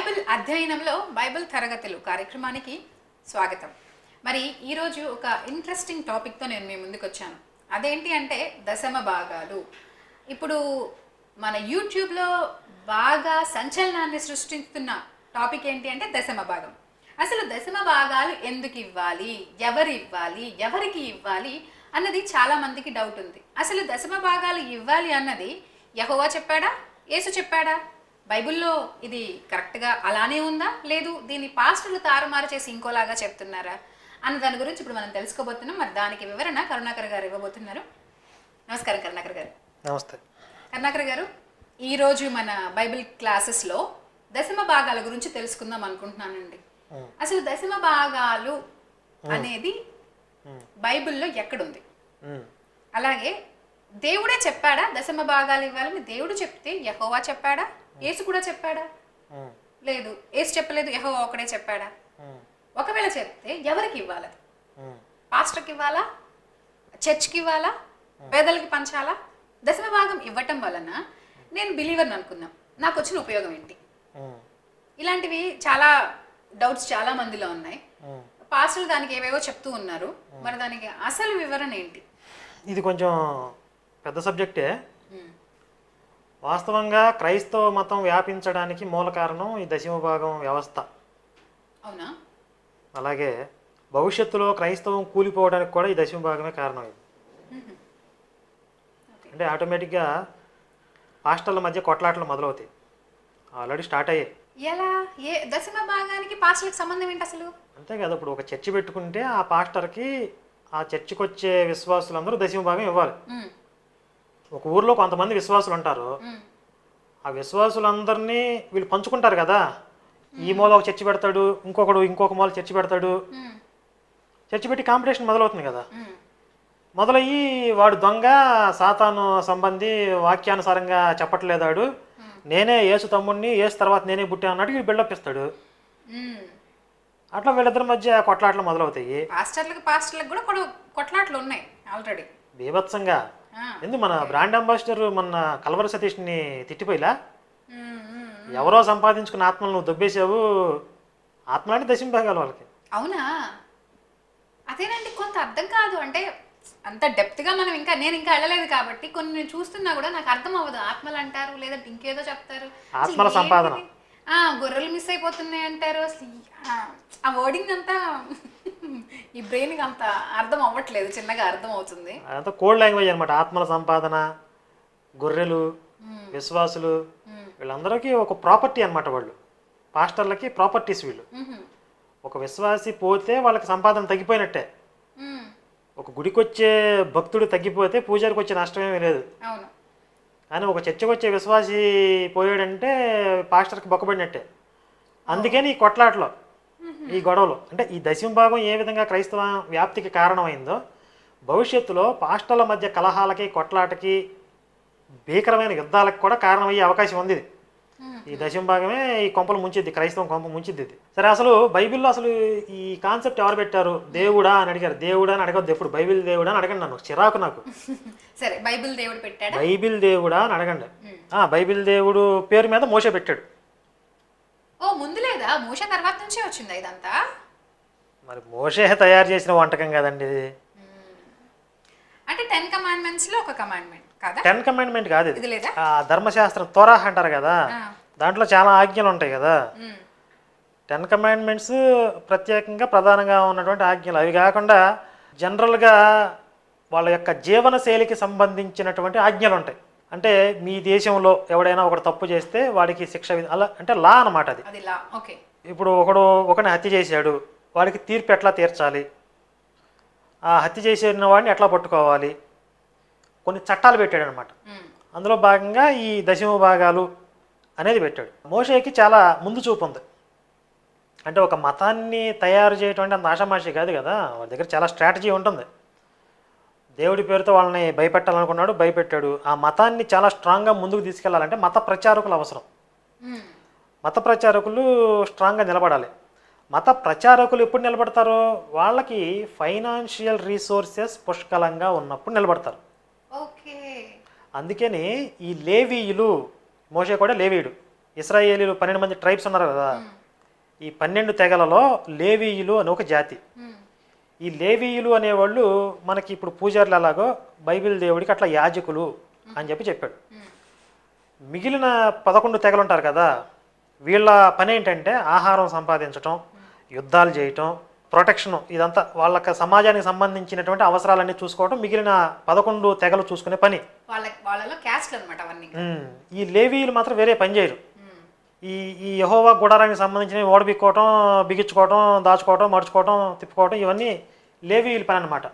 Bible అధ్యయనంలో Bible తరగతులు కార్యక్రమానికి స్వాగతం. మరి ఈరోజు ఒక ఇంట్రెస్టింగ్ టాపిక్తో నేను మీ ముందుకు వచ్చాను. అదేంటి అంటే దశమ భాగాలు. ఇప్పుడు మన యూట్యూబ్లో బాగా సంచలనాన్ని సృష్టిస్తున్న టాపిక్ ఏంటి అంటే దశమ భాగం. అసలు దశమ భాగాలు ఎందుకు ఇవ్వాలి? ఎవరు ఇవ్వాలి? ఎవరికి ఇవ్వాలి? అన్నది చాలా మందికి డౌట్ ఉంది. అసలు దశమ భాగాలు ఇవ్వాలి అన్నది యహోవా చెప్పాడా? యేసు చెప్పాడా? బైబిల్లో ఇది కరెక్ట్గా అలానే ఉందా? లేదు దీన్ని పాస్టర్లు తారుమారు చేసి ఇంకోలాగా చెప్తున్నారా? అన్న దాని గురించి ఇప్పుడు మనం తెలుసుకోబోతున్నాం. మరి దానికి వివరణ కరుణాకర్ గారు ఇవ్వబోతున్నారు. నమస్కారం కరుణాకర్ గారు. నమస్తే. కరుణాకర్ గారు ఈరోజు మన బైబిల్ క్లాసెస్లో దశమ భాగాల గురించి తెలుసుకుందాం అనుకుంటున్నానండి. అసలు దశమ భాగాలు అనేది బైబిల్లో ఎక్కడుంది? అలాగే దేవుడే చెప్పాడా? దశమ భాగాలు ఇవ్వాలని దేవుడు చెప్తే యహోవా చెప్పాడా? యేసు కూడా చెప్పాడా? లేదు. యేసు చెప్పలేదు. యహోవా ఒకడే చెప్పాడా? ఒకవేళ చెప్తే ఎవరికి ఇవ్వాలి. పాస్టర్కి ఇవ్వాలా? చర్చ్కి ఇవ్వాలా? పేదలకి పంచాలా? దశమ భాగం ఇవ్వటం వలన నేను బిలీవర్ని అనుకుందాం నాకు వచ్చిన ఉపయోగం ఏంటి? ఇలాంటివి చాలా డౌట్స్ చాలా మందిలో ఉన్నాయి. ఉమ్. పాస్టర్లు దానికి ఏవేవో చెప్తూ ఉన్నారు. మరి దానికి అసలు వివరణ ఏంటి? ఇది కొంచెం పెద్ద సబ్జెక్టే. వాస్తవంగా క్రైస్తవ మతం వ్యాపించడానికి మూల కారణం ఈ దశమ భాగం వ్యవస్థ. అవునా? అలాగే భవిష్యత్తులో క్రైస్తవం కూలిపోవడానికి కూడా ఈ దశమ భాగమే కారణం ఇది. అంటే ఆటోమేటిక్గా పాస్టర్ల మధ్య కొట్లాటలు మొదలవుతాయి. ఆల్రెడీ స్టార్ట్ అయ్యాయి. ఎలా? ఏ దశమ భాగానికి పాస్టర్లకు సంబంధం ఏంటి అసలు? అంతే కదా ఇప్పుడు ఒక చర్చి పెట్టుకుంటే ఆ పాస్టర్కి ఆ చర్చికి వచ్చే విశ్వాసులందరూ దశమ భాగం ఇవ్వాలి. ఒక ఊర్లో కొంతమంది విశ్వాసులు ఉంటారు. ఆ విశ్వాసులందరినీ వీళ్ళు పంచుకుంటారు కదా. ఈ మూల ఒక చర్చి పెడతాడు ఇంకొకడు ఇంకొక మూల చర్చి పెడతాడు. చర్చి పెట్టి కాంపిటీషన్ మొదలవుతుంది కదా. మొదలయ్యి వాడు దొంగ సాతాను సంబంధి వాక్యానుసారంగా చెప్పట్లేదాడు నేనే యేసు తమ్ముడిని యేసు తర్వాత నేనే పుట్టా అన్నట్టు వీడు బిల్డప్ ఇస్తాడు. అట్లా వీళ్ళిద్దరి మధ్య కొట్లాటలు మొదలవుతాయి. పాస్టర్లకు పాస్టర్లకు కూడా కొడు- కొట్లాట్లు ఉన్నాయి ఆల్రెడీ. బీభత్సంగా. ఎందుకు మన బ్రాండ్ అంబాసిడర్ మన కల్వర సతీష్ని తిట్టిపోయిలా? ఎవరో సంపాదించుకున్న ఆత్మలు నువ్వు దొబ్బేసావు ఆత్మ అంటే దశమ భాగాలు వాళ్ళకి. అవునా? అదేనండి కొంత అర్థం కాదు. అంటే అంత డెప్త్గా మనం ఇంకా నేను ఇంకా వెళ్ళలేదు కాబట్టి కొన్ని నేను చూస్తున్నా కూడా నాకు అర్థం అవ్వదు. ఆత్మలు అంటారు లేదంటే ఇంకేదో చెప్తారు. ఆత్మల? సంపాదన. గొర్రెలు మిస్ అయిపోతున్నాయి అంటారు అసలు ఆ వర్డింగ్ అంతా ఈ బ్రెయిన్కి అంత అర్థం అవ్వట్లేదు చిన్నగా అర్థం అవుతుంది. అదంతా కోడ్ లాంగ్వేజ్ అనమాట ఆత్మల సంపాదన గొర్రెలు విశ్వాసులు వీళ్ళందరికీ ఒక ప్రాపర్టీ అన్నమాట వాళ్ళు. పాస్టర్లకి ప్రాపర్టీస్ వీళ్ళు. ఒక విశ్వాసి పోతే వాళ్ళకి సంపాదన తగ్గిపోయినట్టే. ఒక గుడికి వచ్చే భక్తుడు తగ్గిపోతే పూజారికి వచ్చే నష్టమేమీ లేదు. కానీ ఒక చర్చకు వచ్చే విశ్వాసి పోయాడంటే పాస్టర్కి బొక్కబడినట్టే. అందుకని ఈ కొట్లాటలో. ఈ గొడవలు. అంటే ఈ దశమ భాగం ఏ విధంగా క్రైస్తవ వ్యాప్తికి కారణమైందో భవిష్యత్తులో పాస్టర్ల మధ్య కలహాలకి కొట్లాటకి భీకరమైన యుద్ధాలకు కూడా కారణమయ్యే అవకాశం ఉంది ఇది. ఈ దశమ భాగమే ఈ కొంపలు ముంచిద్ది క్రైస్తవం కొంప ముంచిద్ది ఇది. సరే అసలు బైబిల్లో అసలు ఈ కాన్సెప్ట్ ఎవరు పెట్టారు? దేవుడా అని అడిగారు. దేవుడా అని అడగద్దు. ఎప్పుడు బైబిల్ దేవుడా అని అడగండి నన్ను. చిరాకు నాకు. సరే బైబిల్ దేవుడు పెట్టాడా? బైబిల్ దేవుడా అని అడగండి. ఆ, బైబిల్ దేవుడు పేరు మీద మోస పెట్టాడు. ఓ ముందు లేదా? మూష తర్వాత నుంచే వచ్చిందా ఇదంతా? మరి మోసే తయారు చేసిన వంటకం కదండి ఇది. అంటే టెన్ కమాండ్మెంట్స్లో ఒక కమాండ్మెంట్ కదా? టెన్ కమాండ్మెంట్ కాదు ఇది. ఇది లేదా? ఆ ధర్మశాస్త్రం తోరా అంటారు కదా. దాంట్లో చాలా ఆజ్ఞలు ఉంటాయి కదా. టెన్ కమాండ్మెంట్స్ ప్రత్యేకంగా ప్రధానంగా ఉన్నటువంటి ఆజ్ఞలు. అవి కాకుండా జనరల్గా వాళ్ళ యొక్క జీవన శైలికి సంబంధించినటువంటి ఆజ్ఞలు ఉంటాయి. అంటే మీ దేశంలో ఎవడైనా ఒకడు తప్పు చేస్తే వాడికి శిక్ష విధి- అలా అంటే లా అన్నమాట అది. అది లా ఓకే. ఇప్పుడు ఒకడు ఒకరిని హత్య చేశాడు వాడికి తీర్పు ఎట్లా తీర్చాలి? ఆ హత్య చేసిన వాడిని ఎట్లా పట్టుకోవాలి? కొన్ని చట్టాలు పెట్టాడు అనమాట అందులో భాగంగా ఈ దశమ భాగాలు అనేది పెట్టాడు. మోషేకి చాలా ముందు చూపు ఉంది. అంటే ఒక మతాన్ని తయారు చేయటం అంటే అంత ఆషామాషి కాదు కదా? వాడి దగ్గర చాలా స్ట్రాటజీ ఉంటుంది. దేవుడి పేరుతో వాళ్ళని భయపెట్టాలనుకున్నాడు భయపెట్టాడు. ఆ మతాన్ని చాలా స్ట్రాంగ్గా ముందుకు తీసుకెళ్ళాలంటే మత ప్రచారకులు అవసరం. మత ప్రచారకులు స్ట్రాంగ్గా నిలబడాలి. మత ప్రచారకులు ఎప్పుడు నిలబడతారో? వాళ్ళకి ఫైనాన్షియల్ రీసోర్సెస్ పుష్కలంగా ఉన్నప్పుడు నిలబడతారు. అందుకని ఈ లేవీయులు మోషే కూడా లేవీయుడు. ఇస్రాయేలీలు పన్నెండు మంది ట్రైబ్స్ ఉన్నారు కదా? ఈ పన్నెండు తెగలలో లేవీయులు అని ఒక జాతి. ఈ లేవీయులు అనేవాళ్ళు మనకి ఇప్పుడు పూజారులు ఎలాగో బైబిల్ దేవుడికి అట్లా యాజకులు అని చెప్పి చెప్పాడు. మిగిలిన పదకొండు తెగలు ఉంటారు కదా వీళ్ళ పని ఏంటంటే ఆహారం సంపాదించటం యుద్ధాలు చేయటం ప్రొటెక్షన్ ఇదంతా వాళ్ళకి సమాజానికి సంబంధించినటువంటి అవసరాలన్నీ చూసుకోవటం మిగిలిన పదకొండు తెగలు చూసుకునే పని వాళ్ళ ఈ లేవీయులు మాత్రం వేరే పని చేయరు. ఈ ఈ యహోవా గుడారానికి సంబంధించిన ఓడబిక్కోవటం బిగించుకోవటం దాచుకోవటం మడుచుకోవటం తిప్పుకోవటం ఇవన్నీ లేవీయుల పని అనమాట.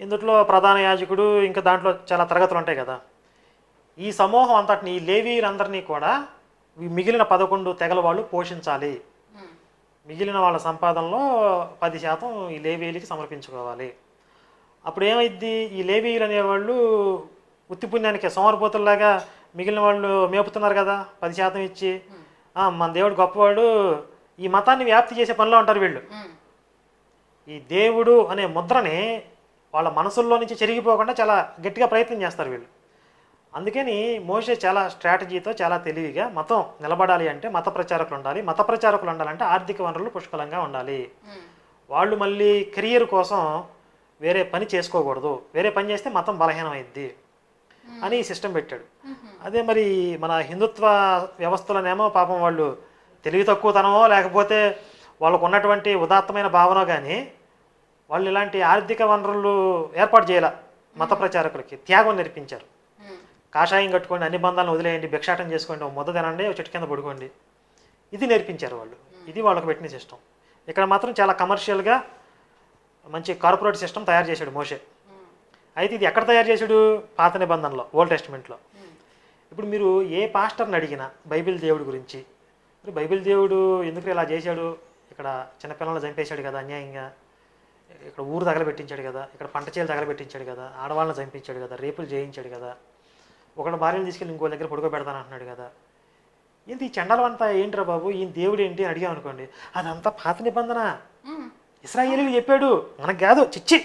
ఇందులో ప్రధాన యాజకుడు ఇంకా దాంట్లో చాలా తరగతులు ఉంటాయి కదా. ఈ సమూహం అంతటిని ఈ లేవీయులందరినీ కూడా మిగిలిన పదకొండు తెగల వాళ్ళు పోషించాలి. మిగిలిన వాళ్ళ సంపాదనలో పది శాతం ఈ లేవీయులకి సమర్పించుకోవాలి. అప్పుడు ఏమైద్ది ఈ లేవీయులు అనేవాళ్ళు ఉత్తి పుణ్యానికి సోమరిపోతుల్లాగా మిగిలిన వాళ్ళు మేపుతున్నారు కదా పది శాతం ఇచ్చి. "ఆ, మన దేవుడు గొప్పవాడు ఈ మతాన్ని వ్యాప్తి చేసే పనిలో ఉంటారు వీళ్ళు. ఈ దేవుడు అనే ముద్రని వాళ్ళ మనసుల్లో నుంచి చెరిగిపోకుండా చాలా గట్టిగా ప్రయత్నం చేస్తారు వీళ్ళు. అందుకని మోషే చాలా స్ట్రాటజీతో చాలా తెలివిగా మతం నిలబడాలి అంటే మత ప్రచారకులు ఉండాలి మత ప్రచారకులు ఉండాలంటే ఆర్థిక వనరులు పుష్కలంగా ఉండాలి. వాళ్ళు మళ్ళీ కెరియర్ కోసం వేరే పని చేసుకోకూడదు వేరే పని చేస్తే మతం బలహీనమైద్ది. అని సిస్టమ్ పెట్టాడు. అదే మరి మన హిందుత్వ వ్యవస్థలోనేమో పాపం వాళ్ళు తెలివి తక్కువతనమో లేకపోతే వాళ్ళకు ఉన్నటువంటి ఉదాత్తమైన భావన కానీ వాళ్ళు ఇలాంటి ఆర్థిక వనరులు ఏర్పాటు చేయాల మత ప్రచారకులకి. త్యాగం నేర్పించారు. కాషాయం కట్టుకోండి అన్ని బంధాలను వదిలేయండి భిక్షాటం చేసుకోండి ఒక ముద్ద తినండి ఒక చెట్టు కింద పడుకోండి. ఇది నేర్పించారు వాళ్ళు. ఇది వాళ్ళకి పెట్టిన సిస్టమ్ ఇక్కడ మాత్రం చాలా కమర్షియల్గా మంచి కార్పొరేట్ సిస్టమ్ తయారు చేశాడు మోషే. అయితే ఇది ఎక్కడ తయారు చేశాడు? పాత నిబంధనలో ఓల్డ్ టెస్టిమెంట్లో. ఇప్పుడు మీరు ఏ పాస్టర్ని అడిగినా బైబిల్ దేవుడి గురించి మరి బైబిల్ దేవుడు ఎందుకు ఇలా చేశాడు? ఇక్కడ చిన్నపిల్లలను చంపేశాడు కదా అన్యాయంగా. ఇక్కడ ఊరు తగలబెట్టించాడు కదా ఇక్కడ పంట చేలు తగలబెట్టించాడు కదా ఆడవాళ్ళని చంపించాడు కదా రేపులు చేయించాడు కదా ఒకడు భార్యను తీసుకెళ్ళి ఇంకో దగ్గర పడుకోబెడతాను అంటున్నాడు కదా. ఏంటి ఈ చండాలం అంతా ఏంట్రా బాబు? ఈ దేవుడు ఏంటి అని అడిగాం అనుకోండి అదంతా పాత నిబంధన. ఇస్రాయేలీలు చెప్పాడు మనకు కాదు చిచ్చి.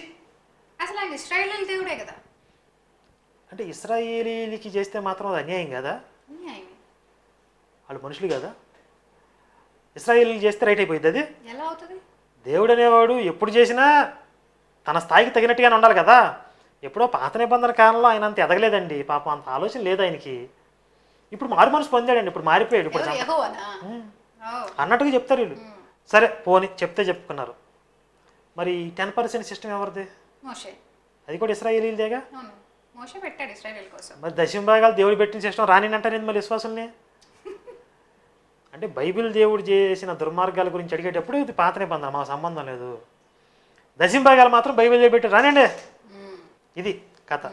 ఆయన ఇస్రాయేల్ దేవుడే కదా. అంటే ఇస్రాయేలీలకి చేస్తే మాత్రం అది అన్యాయం కదా? వాళ్ళు మనుషులు కదా? ఇస్రాయేలీలు చేస్తే రైట్ అయిపోయింది అది? ఎలా అవుతుంది? దేవుడు అనేవాడు ఎప్పుడు చేసినా తన స్థాయికి తగినట్టుగానే ఉండాలి కదా? ఎప్పుడో పాత నిబంధన కాలంలో ఆయన అంత ఎదగలేదండి. పాపం అంత ఆలోచన లేదు ఆయనకి. ఇప్పుడు మారు మనసు పొందాడండి. ఇప్పుడు మారిపోయాడు. ఇప్పుడు అన్నట్టుగా చెప్తారు వీళ్ళు. సరే పోని చెప్తే చెప్పుకున్నారు. మరి టెన్ పర్సెంట్ సిస్టమ్ ఎవరిది? అది కూడా ఇస్రాయేలీలదేగా? పెట్టాడు ఇస్రాయేల్ కోసం. మరి దశమ భాగాలు దేవుడు పెట్టిన సిస్టమ్ రాని అంటారేంది మరి విశ్వాసుల్ని? అంటే బైబిల్ దేవుడు చేసిన దుర్మార్గాల గురించి అడిగేటప్పుడు ఇది పాత నిబంధన మాకు సంబంధం లేదు. దశమ భాగాలు మాత్రం బైబిల్ పెట్టి రానండి. ఇది కథ.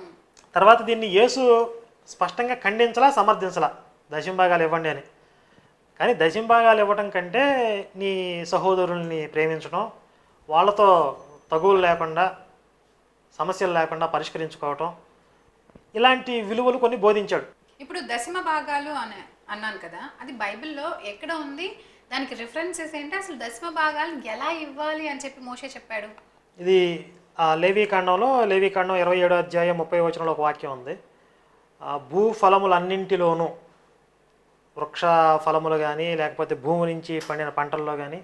తర్వాత దీన్ని యేసు స్పష్టంగా ఖండించలా సమర్థించలా. దశమ భాగాలు ఇవ్వండి అని. కానీ దశమ భాగాలు ఇవ్వటం కంటే నీ సహోదరుల్ని ప్రేమించడం వాళ్ళతో తగువులు లేకుండా సమస్యలు లేకుండా పరిష్కరించుకోవటం. ఇలాంటి విలువలు కొన్ని బోధించాడు. ఇప్పుడు దశమ భాగాలు అని అన్నాను కదా అది బైబిల్లో ఎక్కడ ఉంది? దానికి రిఫరెన్సెస్ ఏంటి? అసలు దశమ భాగాలు ఎలా ఇవ్వాలి అని చెప్పి మోషే చెప్పాడు. ఇది ఆ లేవీ కాండంలో లేవీ కాండం ఇరవై ఏడో అధ్యాయం ముప్పై వచనంలో ఒక వాక్యం ఉంది. భూ ఫలములన్నింటిలోనూ వృక్ష ఫలములు కానీ లేకపోతే భూమి నుంచి పండిన పంటల్లో కానీ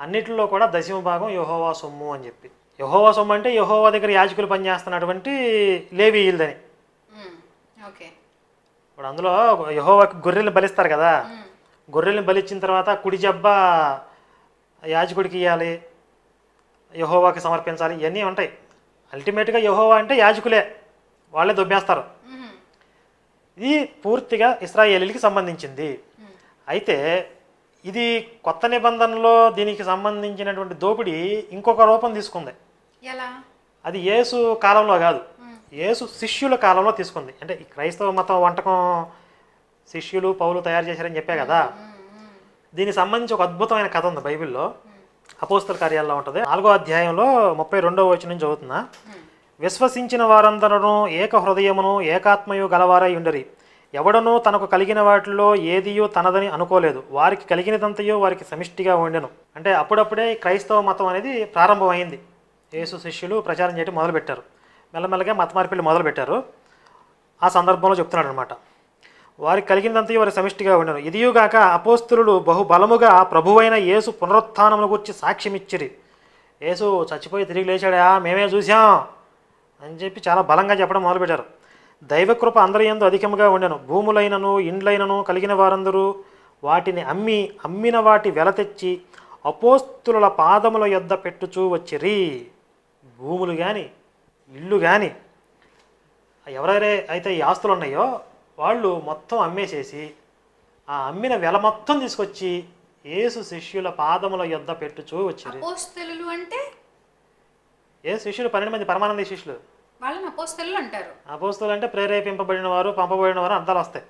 అన్నిటిలో కూడా దశమ భాగం యహోవా సొమ్ము అని చెప్పి. యహోవా సొమ్ము అంటే యహోవా దగ్గర యాజకులు పనిచేస్తున్నటువంటి లేవీయులదని ఇప్పుడు అందులో యహోవాకి గొర్రెల్ని బలిస్తారు కదా. గొర్రెల్ని బలిచ్చిన తర్వాత కుడి జబ్బ యాజకుడికి ఇవ్వాలి యహోవాకి సమర్పించాలి ఇవన్నీ ఉంటాయి. అల్టిమేట్గా యహోవా అంటే యాజకులే వాళ్ళే దొబ్బేస్తారు. ఇది పూర్తిగా ఇస్రాయేలీలకి సంబంధించింది. అయితే ఇది కొత్త నిబంధనలో దీనికి సంబంధించినటువంటి దోపిడీ ఇంకొక రూపం తీసుకుంది. ఎలా? అది యేసు కాలంలో కాదు. యేసు శిష్యుల కాలంలో తీసుకుంది. అంటే ఈ క్రైస్తవ మతం వంటకం శిష్యులు పౌలు తయారు చేశారని చెప్పా కదా. దీనికి సంబంధించి ఒక అద్భుతమైన కథ ఉంది బైబిల్లో. అపోస్తల కార్యాల్లో ఉంటుంది. నాలుగో అధ్యాయంలో ముప్పై రెండవ వచనం చదువుతున్నా. మ్మ్. విశ్వసించిన వారందరూ ఏక హృదయమును ఏకాత్మయు గలవారై ఉండరి. ఎవడనూ తనకు కలిగిన వాటిలో ఏదియో తనదని అనుకోలేదు. వారికి కలిగినదంతయో వారికి సమిష్టిగా ఉండెను. అంటే అప్పుడప్పుడే క్రైస్తవ మతం అనేది ప్రారంభమైంది. యేసు శిష్యులు ప్రచారం చేయడం మొదలుపెట్టారు. మెల్లమెల్లగా మత మార్పిళ్ళు మొదలుపెట్టారు. ఆ సందర్భంలో చెప్తున్నాడు అనమాట వారికి కలిగినంతయో వారి సమిష్టిగా ఉండను. ఇదియుగాక అపోస్తులు బహుబలముగా ప్రభువైన యేసు పునరుత్థానమును గురించి సాక్ష్యమిచ్చిరి. యేసు చచ్చిపోయి తిరిగి లేచాడా? మేమే చూసాం అని చెప్పి చాలా బలంగా చెప్పడం మొదలుపెట్టారు. దైవకృప అందరి యందు అధికముగా ఉండెను. భూములైనను ఇండ్లైనను కలిగిన వారందరూ వాటిని అమ్మి అమ్మిన వాటి వెల తెచ్చి అపోస్తుల పాదముల యొద్ద పెట్టుచూ వచ్చిరి. భూములు కానీ ఇల్లు కానీ ఎవరైతే అయితే ఈ ఆస్తులు ఉన్నాయో వాళ్ళు మొత్తం అమ్మేసేసి ఆ అమ్మిన వెల మొత్తం తీసుకొచ్చి యేసు శిష్యుల పాదముల యొద్ద పెట్టుచూ వచ్చిరి. అంటే? ఏ శిష్యులు పన్నెండు మంది పరమానంద శిష్యులు. వాళ్ళని అపోస్తలు అంటారు అపోస్తులు అంటే ప్రేరేపింపబడిన వారు పంపబడిన వారు అర్థాలు వస్తాయి.